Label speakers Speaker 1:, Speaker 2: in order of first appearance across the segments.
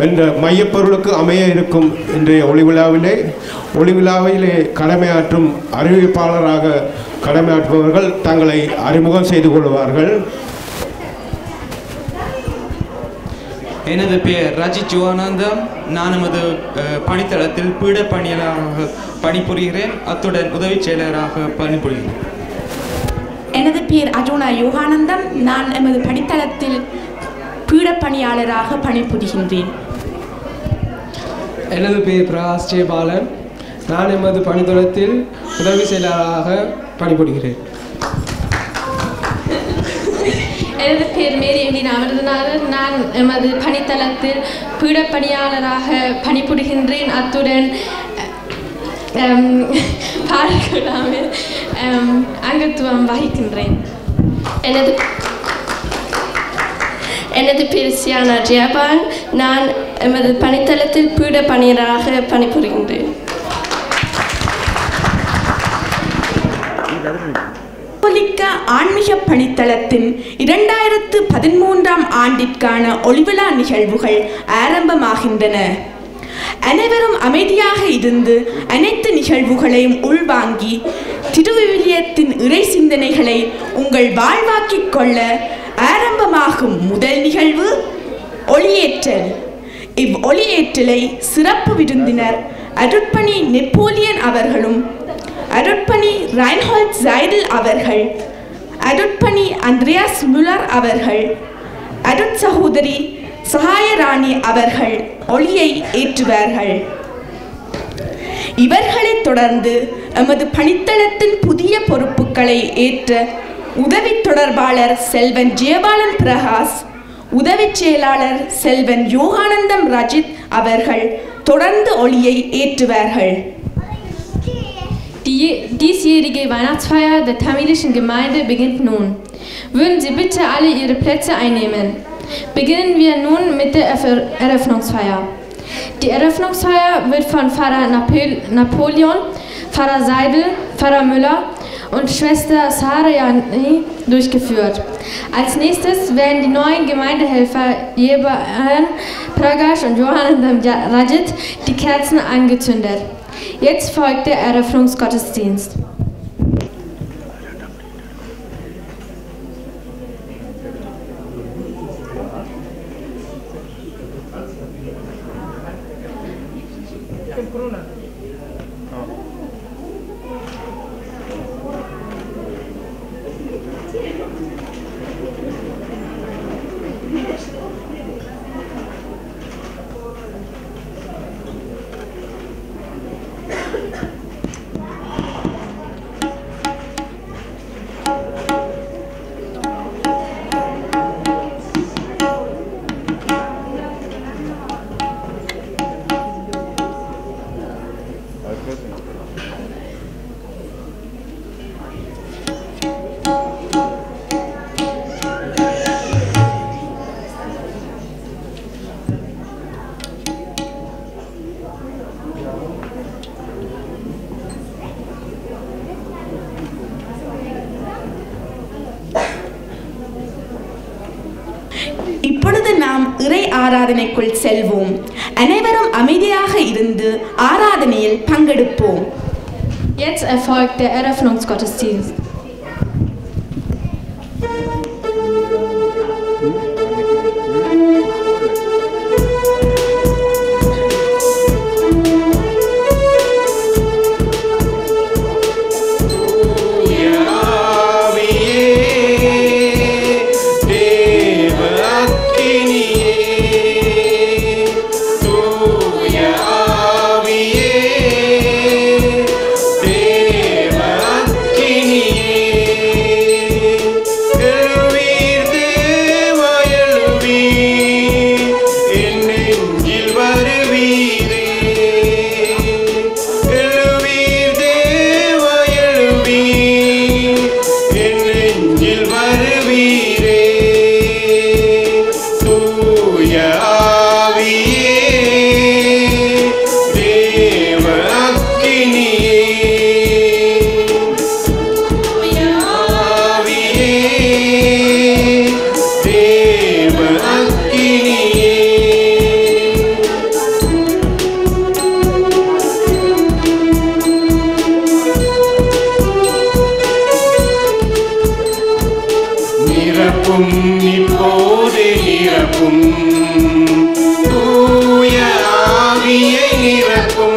Speaker 1: என்ற மையப்பொருளுக்கு அமைய இருக்கும் இன்றைய ஒளிவிழாவிலே ஒளிவிழாவிலே கடமையாற்றும் அறிவிப்பாளராக கடமையாற்றுபவர்கள் தங்களை அறிமுகம் செய்து கொள்வார்கள்.
Speaker 2: எனது பெயர் ரஜித் யுவானந்தம் நான் நமது பணித்தளத்தில் பீட பணியாளராக பணிபுரிகிறேன். அத்துடன் உதவிச் செயலராக பணிபுரிகிறேன்.
Speaker 3: எனது பெயர் அஜோனா யோகானந்தம். நான் எமது பணித்தளத்தில் பீடப்பணியாளராக பணிபுரிகின்றேன்.
Speaker 4: எனது பெயர் பிரகாஷ் ஜெயபாலன் நான் எமது பணித்தளத்தில் உதவி செயலாளராக பணிபுரிகிறேன்.
Speaker 5: எனது பேர் மேரி எலினா அமிர்தநாதன் நான் எமது பணித்தளத்தில் பீடப்பணியாளராக பணிபுரிகின்றேன். அத்துடன் பாடக்கூடாமல் அங்கத்துவம் வகிக்கின்றேன்.
Speaker 6: எனது எனது பேர் சியானா ஜெயபால் நான் எமது பணித்தளத்தில் பீட பணியராக பணிபுரிகின்றேன்.
Speaker 3: கத்தோலிக்க ஆன்மீக பணித்தளத்தின் இரண்டாயிரத்து பதிமூன்றாம் ஆண்டிற்கான ஒளிவிழா நிகழ்வுகள் ஆரம்பமாகின்றன. அனைவரும் அமைதியாக இருந்து அனைத்து நிகழ்வுகளையும் உள்வாங்கி திருவிவிலியத்தின் இறை சிந்தனைகளை உங்கள் வாழ்வாக்கிக் கொள்ள ஆரம்பமாகும் முதல் நிகழ்வு ஒளியேற்றல். இவ் ஒளியேற்றலை சிறப்பு விருந்தினர் அருட்பணி நெப்போலியன் அவர்களும் அருட்பணி ரைன்ஹால்ட் ஜைடில் அவர்கள் அருட்பணி அந்திரியாஸ் முலர் அவர்கள் அருட் சகோதரி சகாயராணி அவர்கள் ஒளியை ஏற்றுவார்கள். இவர்களைத் தொடர்ந்து எமது பணித்தளத்தின் புதிய பொறுப்புகளை ஏற்ற உதவி தொடர்பாளர் செல்வன் ஜெயபாலன் பிரகாஷ் உதவி செயலாளர் செல்வன் யோகானந்தம் ரஜித் அவர்கள் தொடர்ந்து ஒளியை ஏற்றுவார்கள்
Speaker 5: Die diesjährige Weihnachtsfeier der tamilischen Gemeinde beginnt nun. Würden Sie bitte alle Ihre Plätze einnehmen. Beginnen wir nun mit der Eröff- Eröffnungsfeier. Die Eröffnungsfeier wird von Pfarrer Napel Napoleon, Pfarrer Seidel, Pfarrer Müller und Schwester Sarajani durchgeführt. Als nächstes werden die neuen Gemeindehelfer Jeban Pragash und Johann Rajit die Kerzen angezündet. Jetzt folgt der Eröffnungsgottesdienst.
Speaker 3: ஆராதனைக்குள் செல்வோம் அனைவரும் அமைதியாக இருந்து ஆராதனையில் பங்கெடுப்போம்
Speaker 5: Jetzt erfolgt der Eröffnungsgottesdienst.
Speaker 1: நிரப்பும் இப்போதே நிரப்பும் தூய ஆவியை நிரப்பும் நிரப்பும்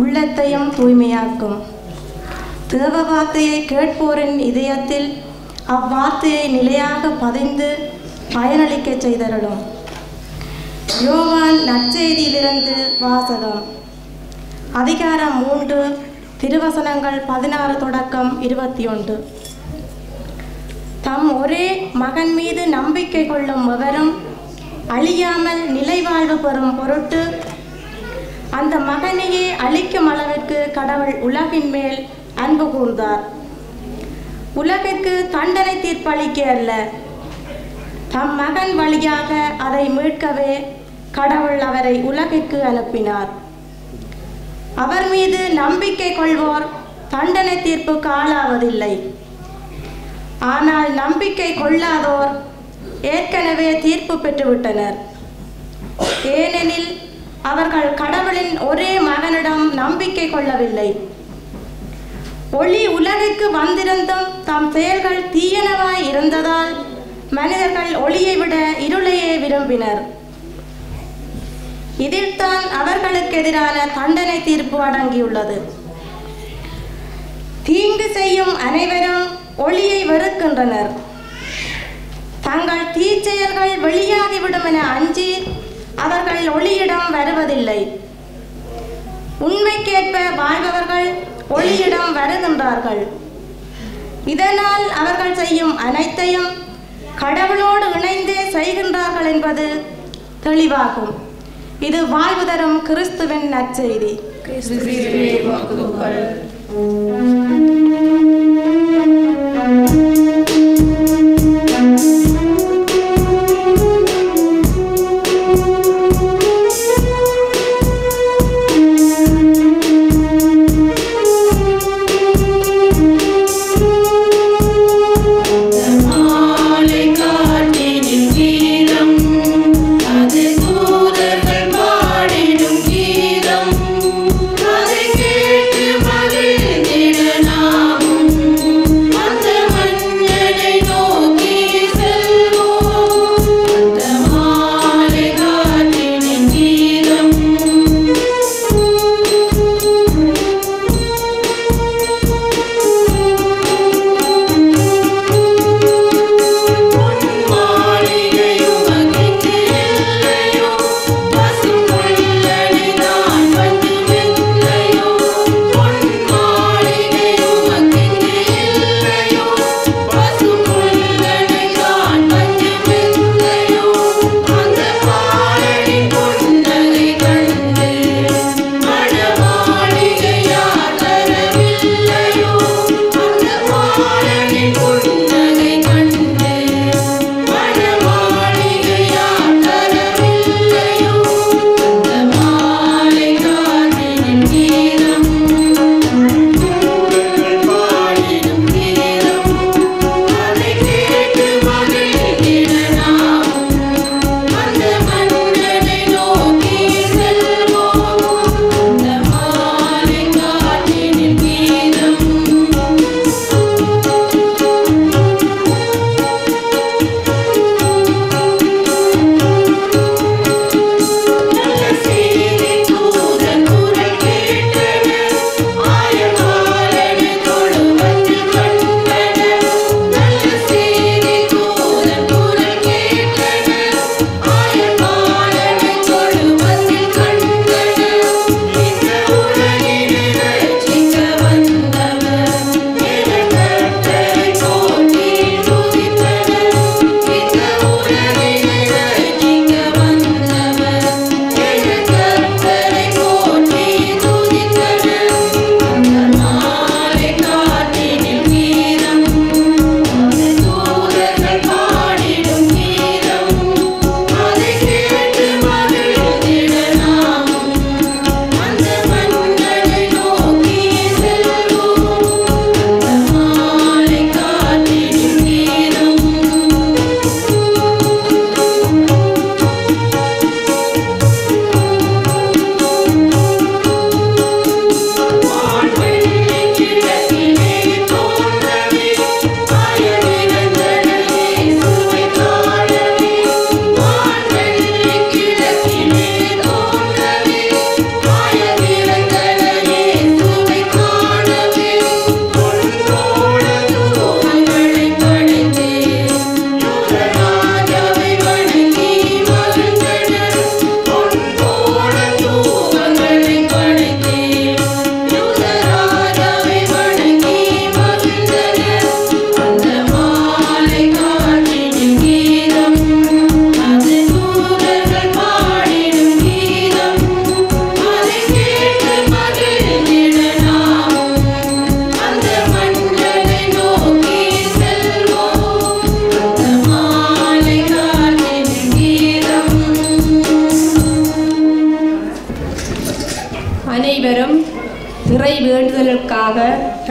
Speaker 7: உள்ளத்தையும் தூய்மையாக்கும். தேவ வார்த்தையை கேட்போரின் இதயத்தில் அவ்வார்த்தையை நிலையாக பதிந்து பயனளிக்கச் செய்தருளும். யோவான் நற்செய்தியிலிருந்து வாசகம். அதிகாரம் மூன்று திருவசனங்கள் பதினாறு தொடக்கம் இருபத்தி ஒன்று தம் ஒரே மகன் மீது நம்பிக்கை கொள்ளும் எவரும் அழியாமல் நிலைவாழ்வு பெறும் பொருட்டு அந்த மகனையே அழிக்கும் அளவிற்கு கடவுள் உலகின் மேல் அன்பு கூர்ந்தார். உலகிற்கு தண்டனை தீர்ப்பளிக்க அல்ல. தம் மகன் வழியாக அதை மீட்கவே கடவுள் அவரை உலகிற்கு அனுப்பினார். அவர் மீது நம்பிக்கை கொள்வோர் தண்டனை தீர்ப்புக்கு ஆளாவதில்லை. ஆனால் நம்பிக்கை கொள்ளாதோர் ஏற்கனவே தீர்ப்பு பெற்றுவிட்டனர். ஏனெனில் அவர்கள் கடவுளின் ஒரே மகனிடம் நம்பிக்கை கொள்ளவில்லை. ஒளி உலகிற்கு வந்திருந்தும் தம் செயல்கள் தீயனவாய் இருந்ததால் மனிதர்கள் ஒளியை விட இருளையே விரும்பினர். இதில்தான் அவர்களுக்கு எதிரான தண்டனை தீர்ப்பு அடங்கியுள்ளது. தீங்கு செய்யும் அனைவரும் ஒளியை வெறுக்கின்றனர். தங்கள் தீச்செயல்கள் வெளியாகிவிடும் என அஞ்சி அவர்கள் ஒளியிடம் வருவதில்லை. உண்மைக்கேற்ப வாழ்பவர்கள் ஒளியிடம் வருகின்றார்கள். இதனால் அவர்கள் செய்யும் அனைத்தையும் கடவுளோடு இணைந்தே செய்கின்றார்கள் என்பது தெளிவாகும். இது வாழ்வு தரும் கிறிஸ்துவின் நற்செய்தி.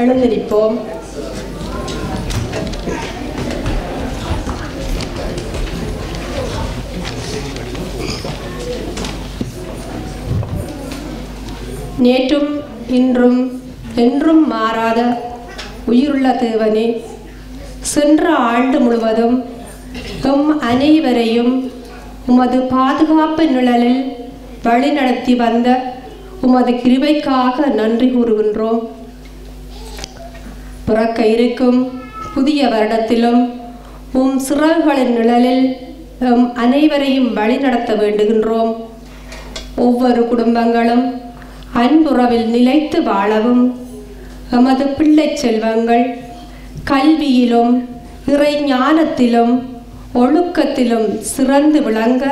Speaker 8: எழுந்திருப்போம் நேற்றும் இன்றும் என்றும் மாறாத உயிருள்ள தேவனே சென்ற ஆண்டு முழுவதும் எம் அனைவரையும் உமது பாதுகாப்பு நிழலில் வழிநடத்தி வந்த உமது கிருபைக்காக நன்றி கூறுகின்றோம். பிறக்க இருக்கும் புதிய வருடத்திலும் உம் சிறகுகளின் நிழலில் எம் அனைவரையும் வழிநடத்த வேண்டுகின்றோம். ஒவ்வொரு குடும்பங்களும் அன்புறவில் நிலைத்து வாழவும் எமது பிள்ளை செல்வங்கள் கல்வியிலும் இறை ஞானத்திலும் ஒழுக்கத்திலும் சிறந்து விளங்க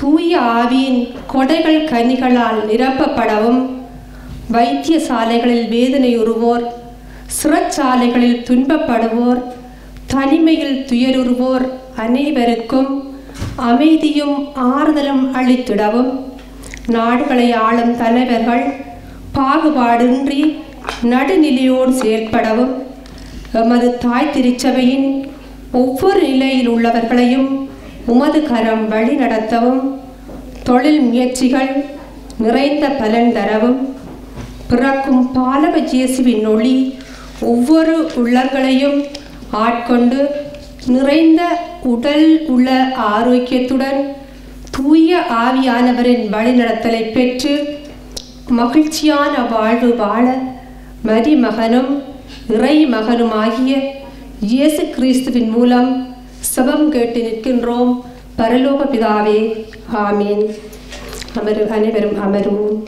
Speaker 8: தூய ஆவியின் கொடைகள் கனிகளால் நிரப்பப்படவும் வைத்தியசாலைகளில் வேதனையுறுவோர். சிறைச்சாலைகளில் துன்பப்படுவோர் தனிமையில் துயருறுவோர் அனைவருக்கும் அமைதியும் ஆறுதலும் அளித்திடவும். நாடுகளை ஆளும் தலைவர்கள் பாகுபாடின்றி நடுநிலையோடு செயற்படவும். எமது தாய் திருச்சபையின் ஒவ்வொரு நிலையில் உள்ளவர்களையும் உமது கரம் வழி நடத்தவும். தொழில் முயற்சிகள் நிறைந்த பலன் தரவும். பிறக்கும் பாலக ஜேசுவின் ஒளி ஒவ்வொரு உள்ளங்களையும் ஆட்கொண்டு நிறைந்த உடல் உள்ள ஆரோக்கியத்துடன் தூய ஆவியானவரின் வழிநடத்தலை பெற்று மகிழ்ச்சியான வாழ்வு வாழ மரிமகனும் இறை மகனுமாகிய இயேசு கிறிஸ்துவின் மூலம் சபம் கேட்டு நிற்கின்றோம். பரலோக பிதாவே ஆமீன். அமரு அனைவரும் அமருவோம்.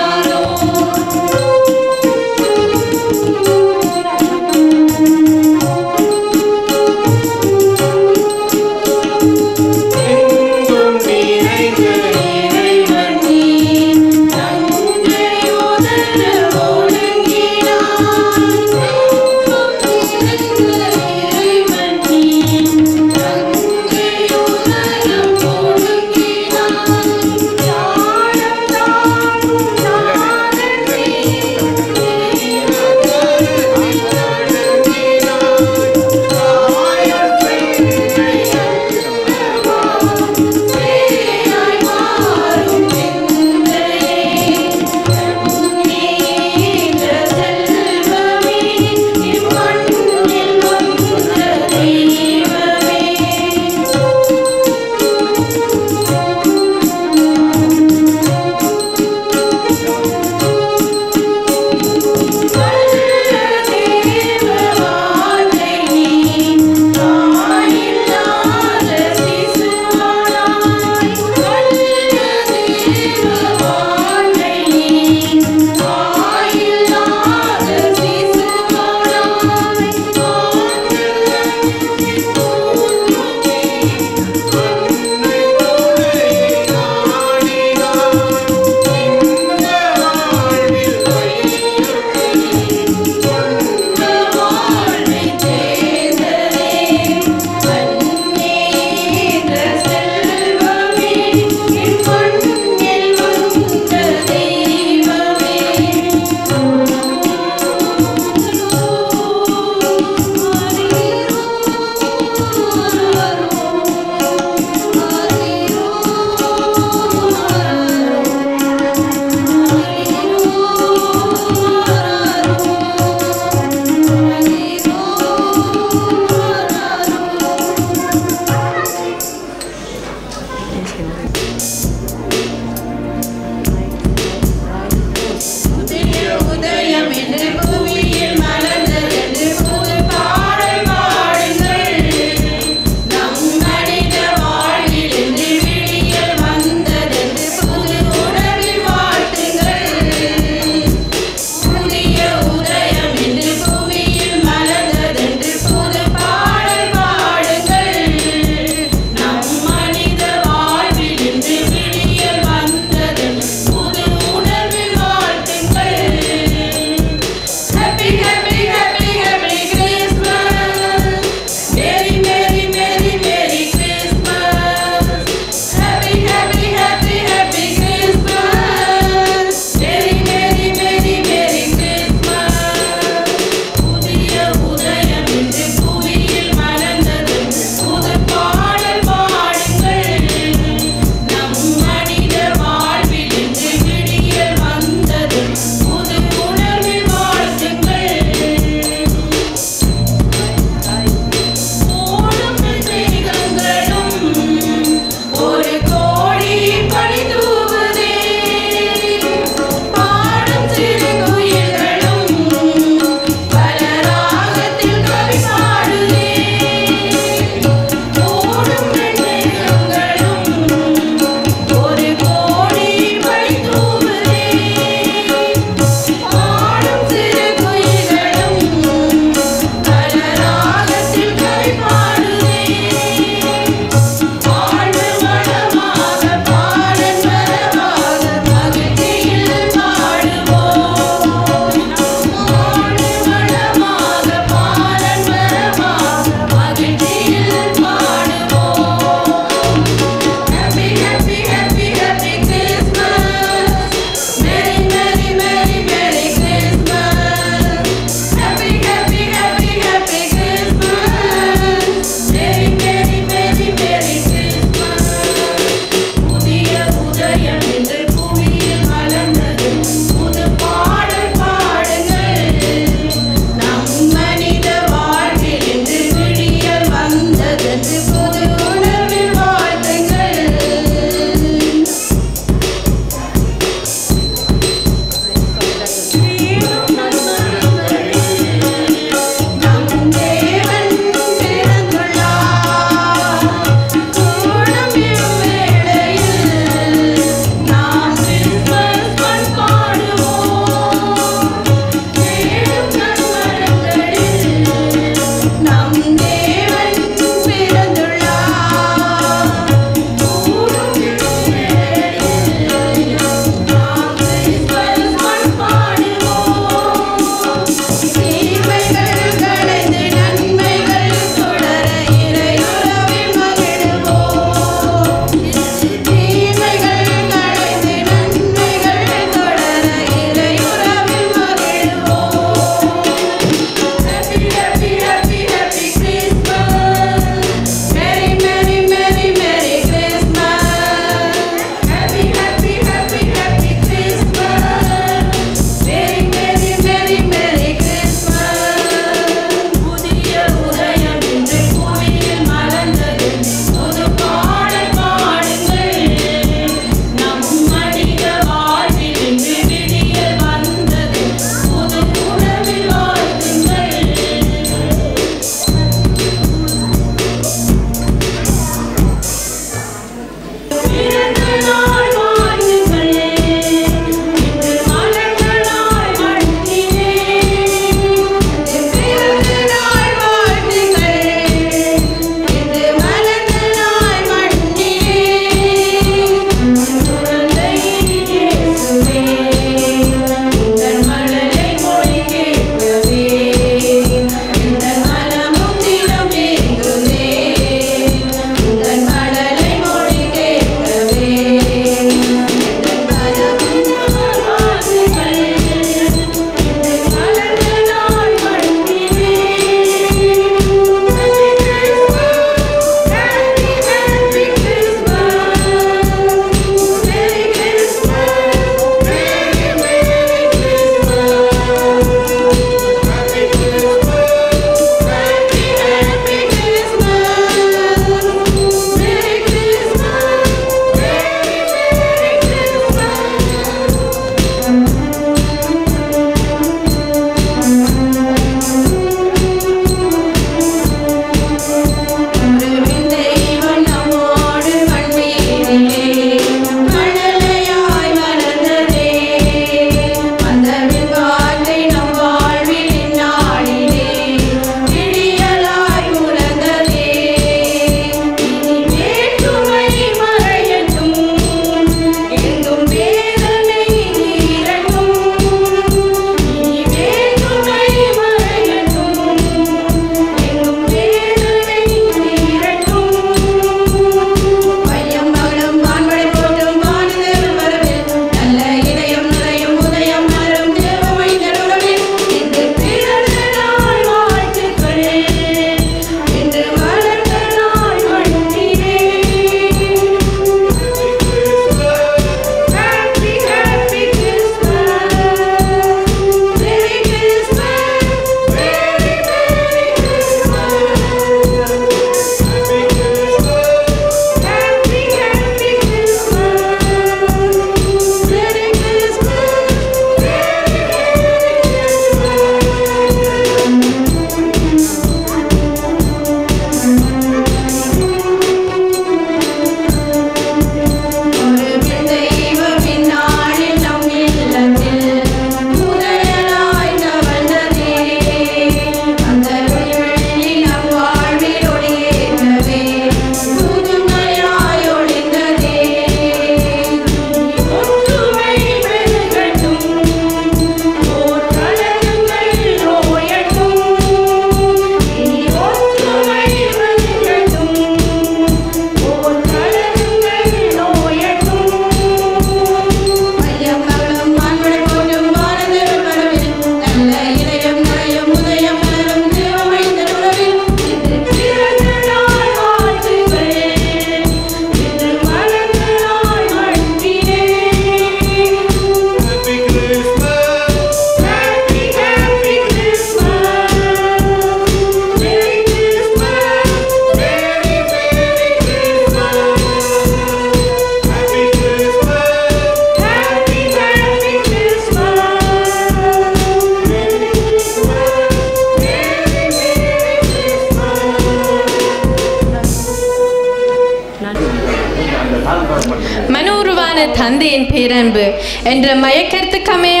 Speaker 5: மையக்கருத்துக்கமைய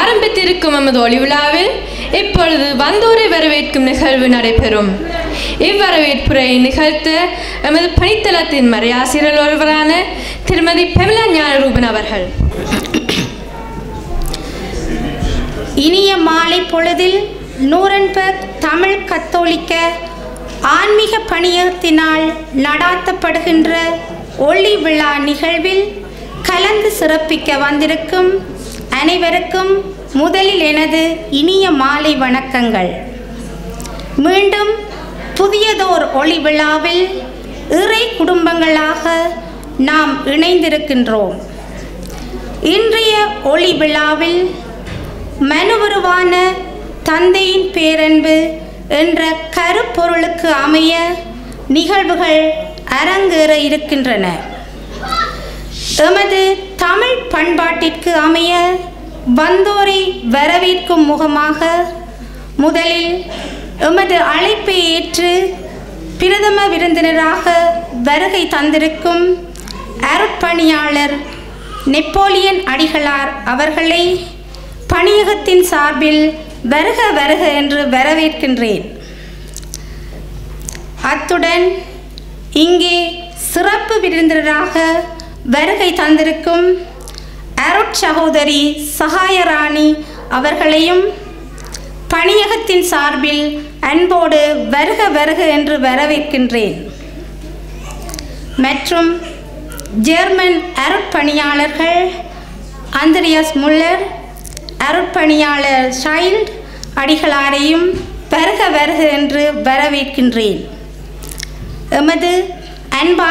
Speaker 5: ஆரம்பித்திருக்கும் நமது ஒளிவிழாவில் இப்பொழுது வந்தோரை வரவேற்கும் நிகழ்வு நடைபெறும். இவ்வரவேற்புரை நிகழ்த்த எமது பணித்தளத்தின் மறையாசிரியர் ஒருவரான திருமதி பெமிலா ஞானரூபன் அவர்கள்.
Speaker 9: இனிய மாலை பொழுதில் நூரன்பர்க் தமிழ் கத்தோலிக்க ஆன்மீக பணியகத்தினால் நடாத்தப்படுகின்ற ஒளி விழா நிகழ்வில் கலந்து சிறப்பிக்க வந்திருக்கும் அனைவருக்கும் முதலில் எனது இனிய மாலை வணக்கங்கள். மீண்டும் புதியதோர் ஒளி விழாவில் இறை குடும்பங்களாக நாம் இணைந்திருக்கின்றோம். இன்றைய ஒளி விழாவில் மனுவருவான தந்தையின் பேரன்பு என்ற கருப்பொருளுக்கு அமைய நிகழ்வுகள் அரங்கேற இருக்கின்றன. எமது தமிழ் பண்பாட்டிற்கு அமைய வந்தோரை வரவேற்கும் முகமாக முதலில் எமது அழைப்பை ஏற்று பிரதம விருந்தினராக வருகை தந்திருக்கும் அருட்பணியாளர் நெப்போலியன் அடிகளார் அவர்களை பணியகத்தின் சார்பில் வருக வருக என்று வரவேற்கின்றேன். அத்துடன் இங்கே சிறப்பு விருந்தினராக வருகை தந்திருக்கும் அருட்சகோதரி சகாயராணி அவர்களையும் பணியகத்தின் சார்பில் அன்போடு வருக வருக என்று வரவேற்கின்றேன். மற்றும் ஜெர்மன் அருட்பணியாளர்கள் அந்திரியாஸ் முல்லர் அருட்பணியாளர் ஷைல்ட் அடிகளாரையும் வருக வருக என்று வரவேற்கின்றேன். எமது அன்பா